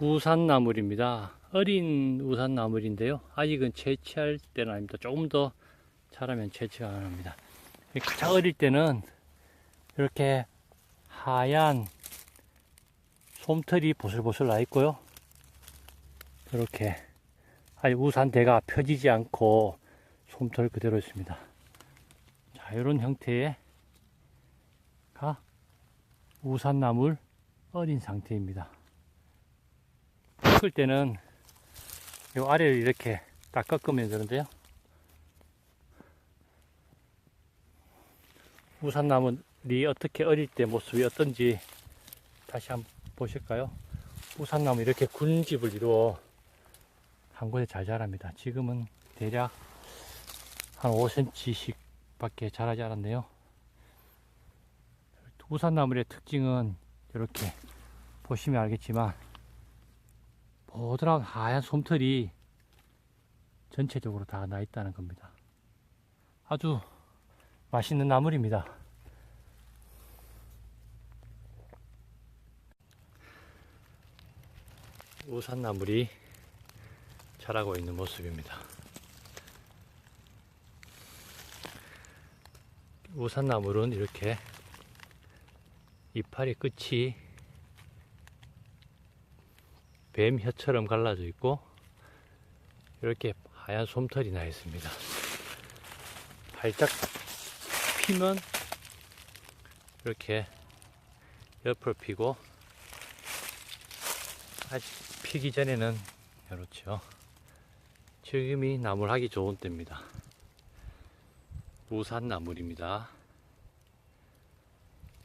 우산나물입니다. 어린 우산나물인데요. 아직은 채취할 때는 아닙니다. 조금 더 자라면 채취가 가능합니다. 가장 어릴 때는 이렇게 하얀 솜털이 보슬보슬 나 있고요. 이렇게 아직 우산대가 펴지지 않고 솜털 그대로 있습니다. 자, 이런 형태의 가 우산나물 어린 상태입니다. 꺾을 때는 이 아래를 이렇게 딱 꺾으면 되는데요. 우산나물이 어떻게 어릴 때 모습이 어떤지 다시 한번 보실까요? 우산나무 이렇게 군집을 이루어 한 곳에 잘 자랍니다. 지금은 대략 한 5cm씩 밖에 자라지 않았네요. 우산나물의 특징은 이렇게 보시면 알겠지만 보드라운 하얀 솜털이 전체적으로 다 나 있다는 겁니다. 아주 맛있는 나물입니다. 우산 나물이 자라고 있는 모습입니다. 우산 나물은 이렇게 이파리 끝이 뱀 혀처럼 갈라져 있고 이렇게 하얀 솜털이 나 있습니다. 발짝 피면 이렇게 옆으로 피고 아직 피기 전에는 이렇죠. 지금이 나물 하기 좋은 때입니다. 우산나물입니다.